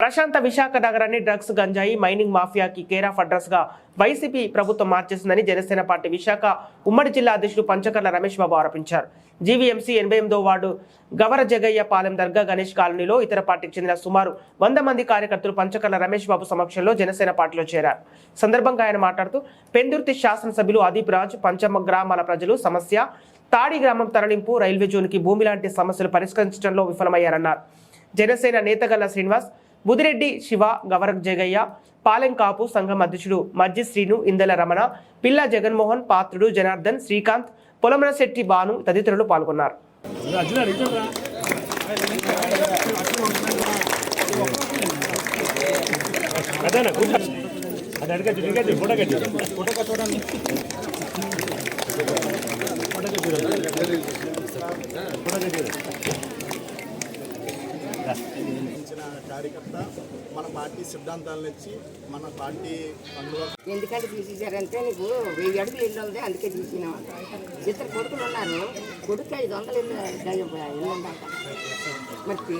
ప్రశాంత విశాఖ నగరాన్ని డ్రగ్స్ గంజాయి మైనింగ్ మాఫియాకి కేర్ ఆఫ్ అడ్రస్గా వైసీపీ ప్రభుత్వం మార్చేసిందని జనసేన పార్టీ విశాఖ ఉమ్మడి జిల్లా అధ్యక్షుడు పంచకర్ల రమేష్ బాబు ఆరోపించారు. జీవీఎంసీ ఎనభై ఎనిమిదో వార్డు గవర జగయ్య పాలెం దర్గా గణేష్ కాలనీలో ఇతర పార్టీకి చెందిన సుమారు వంద మంది కార్యకర్తలు పంచకర్ల రమేష్ బాబు సమక్షంలో జనసేన పార్టీలో చేరారు. సందర్భంగా ఆయన మాట్లాడుతూ పెందుర్తి శాసనసభ్యులు అదీప్ రాజ్ పంచమ గ్రామాల ప్రజలు సమస్య తాడి గ్రామం తరలింపు రైల్వే జోన్కి భూమి లాంటి సమస్యలు పరిష్కరించడంలో విఫలమయ్యారన్నారు. జనసేన నేతగల్ల శ్రీనివాస్ బుదిరెడ్డి శివ గవరక్ జగయ్య పాలెంకాపు సంఘం అధ్యక్షుడు మజ్జి శ్రీను ఇందల రమణ పిల్ల జగన్మోహన్ పాత్రుడు జనార్దన్ శ్రీకాంత్ పొలమనశెట్టి బాను తదితరులు పాల్గొన్నారు. ఫోటో కార్యకర్త మన పార్టీ సిద్ధాంతాల నుంచి మన పార్టీ ఎందుకంటే తీసేశారంటే నీకు వెయ్యి అడుగులు ఇల్లు ఉంది అందుకే తీసినాం. ఇద్దరు కొడుకులు ఉన్నారు. కొడుకు ఐదు వందలు ఇల్లు ఇల్లు ఉందంట మరి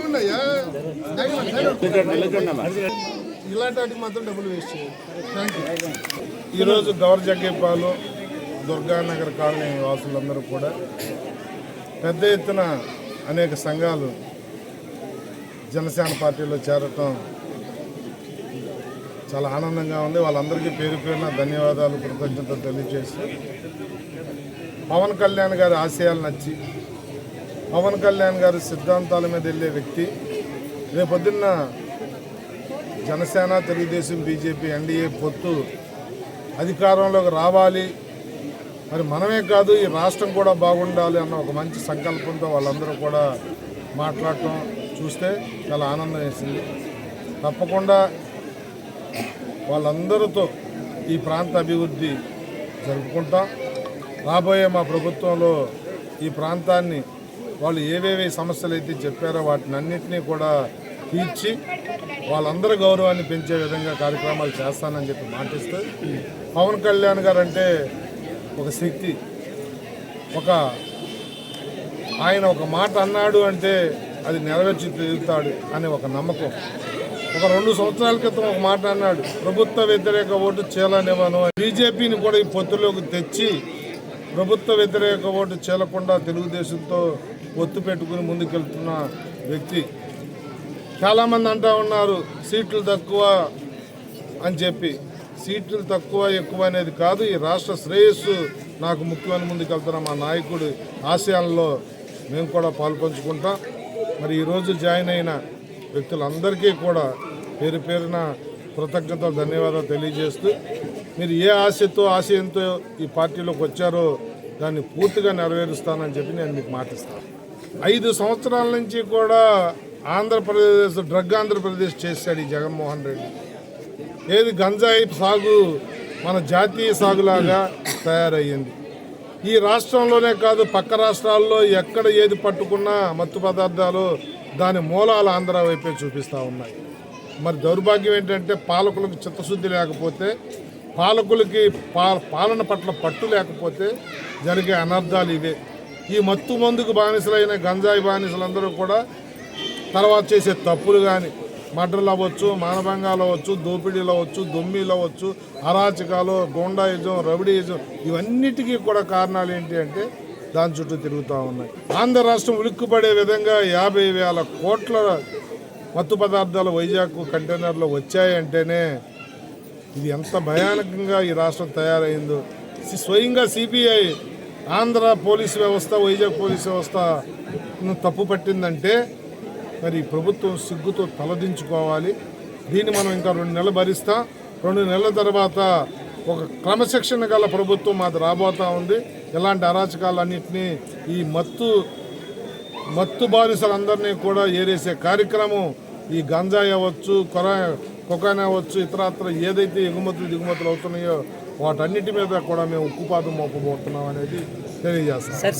ఉన్నాయా ఇలాంటి వాటికి మాత్రం డబ్బులు వేస్ట్ చేయాలి ఈరోజు గౌర జగ్గేపాలు దుర్గానగర్ కాలనీ వాసులందరూ కూడా పెద్ద ఎత్తున అనేక సంఘాలు జనసేన పార్టీలో చేరటం చాలా ఆనందంగా ఉంది. వాళ్ళందరికీ పేరు పేరున ధన్యవాదాలు కృతజ్ఞతలు తెలియజేసి పవన్ కళ్యాణ్ గారి ఆశయాలు నచ్చి పవన్ కళ్యాణ్ గారి సిద్ధాంతాల మీద వెళ్ళే వ్యక్తి రేపొద్దున్న జనసేన తెలుగుదేశం బీజేపీ ఎన్డీఏ పొత్తు అధికారంలోకి రావాలి. మరి మనమే కాదు ఈ రాష్ట్రం కూడా బాగుండాలి అన్న ఒక మంచి సంకల్పంతో వాళ్ళందరూ కూడా మాట్లాడటం చూస్తే చాలా ఆనందం వేసింది. తప్పకుండా వాళ్ళందరితో ఈ ప్రాంత అభివృద్ధి జరుపుకుంటాం. రాబోయే మా ప్రభుత్వంలో ఈ ప్రాంతాన్ని వాళ్ళు ఏవేవి సమస్యలు అయితే చెప్పారో వాటిని అన్నింటినీ కూడా తీర్చి వాళ్ళందరి గౌరవాన్ని పెంచే విధంగా కార్యక్రమాలు చేస్తానని చెప్పి మాటిస్తూ పవన్ కళ్యాణ్ గారు అంటే ఒక శక్తి. ఒక ఆయన ఒక మాట అన్నాడు అంటే అది నెరవేర్చి తీరుతాడు అనే ఒక నమ్మకం. ఒక రెండు సంవత్సరాల క్రితం ఒక మాట అన్నాడు ప్రభుత్వ వ్యతిరేక ఓటు చేయాలనేవాను బీజేపీని కూడా ఈ పొత్తులోకి తెచ్చి ప్రభుత్వ వ్యతిరేక ఓటు చేలకుండా తెలుగుదేశంతో ఒత్తు పెట్టుకుని ముందుకెళ్తున్న వ్యక్తి. చాలామంది అంటా ఉన్నారు సీట్లు తక్కువ అని చెప్పి. సీట్లు తక్కువ ఎక్కువ అనేది కాదు ఈ రాష్ట్ర శ్రేయస్సు నాకు ముఖ్యమైన ముందుకెళ్తున్న మా నాయకుడు ఆశయాల్లో మేము కూడా పాల్పంచుకుంటాం. మరి ఈరోజు జాయిన్ అయిన వ్యక్తులందరికీ కూడా పేరు పేరున కృతజ్ఞతలు ధన్యవాదాలు తెలియజేస్తూ మీరు ఏ ఆశతో ఆశయంతో ఈ పార్టీలోకి వచ్చారో దాన్ని పూర్తిగా నెరవేరుస్తానని చెప్పి నేను మీకు మాటిస్తాను. ఐదు సంవత్సరాల నుంచి కూడా ఆంధ్రప్రదేశ్ డ్రగ్ ఆంధ్రప్రదేశ్ చేశాడు ఈ జగన్మోహన్ రెడ్డి. ఏది గంజాయి సాగు మన జాతీయ సాగులాగా తయారయ్యింది. ఈ రాష్ట్రంలోనే కాదు పక్క రాష్ట్రాల్లో ఎక్కడ ఏది పట్టుకున్నా మత్తు పదార్థాలు దాని మూలాలు ఆంధ్ర వైపే చూపిస్తూ ఉన్నాయి. మరి దౌర్భాగ్యం ఏంటంటే పాలకులకు చిత్తశుద్ధి లేకపోతే పాలకులకి పా పాలన పట్ల పట్టు లేకపోతే జరిగే అనర్థాలు ఇవే. ఈ మత్తు మందుకు బానిసలైన గంజాయి బానిసలందరూ కూడా తర్వాత చేసే తప్పులు కానీ మర్డర్లు అవ్వచ్చు మానభంగాలు అవ్వచ్చు దోపిడీలు అవ్వచ్చు దొమ్మిలు అవ్వచ్చు అరాచకాలు గోండాయిజం రౌడీయిజం ఇవన్నిటికీ కూడా కారణాలు ఏంటి అంటే దాని చుట్టూ తిరుగుతూ ఉన్నాయి. ఆంధ్ర రాష్ట్రం ఉలిక్కుపడే విధంగా యాభై వేల కోట్ల మత్తు పదార్థాలు వైజాగ్ కంటైనర్లో వచ్చాయంటేనే ఇది ఎంత భయానకంగా ఈ రాష్ట్రం తయారైందో. స్వయంగా సిబిఐ ఆంధ్ర పోలీస్ వ్యవస్థ వైజాగ్ పోలీస్ వ్యవస్థ తప్పు పట్టిందంటే మరి ప్రభుత్వం సిగ్గుతో తలదించుకోవాలి. దీన్ని మనం ఇంకా రెండు నెలలు భరిస్తాం రెండు నెలల తర్వాత ఒక క్రమశిక్షణ గల ప్రభుత్వం మాది రాబోతా ఉంది. ఇలాంటి అరాచకాలన్నింటినీ ఈ మత్తు మత్తు బానిసలందరినీ కూడా ఏరేసే కార్యక్రమం ఈ గంజాయి అవ్వచ్చు కొర కొకాన్ అవ్వచ్చు ఇతరత్ర ఏదైతే ఎగుమతులు దిగుమతులు అవుతున్నాయో వాటన్నిటి మీద కూడా మేము ఉక్కుపాతం మోపబోతున్నాం అనేది తెలియజేస్తాం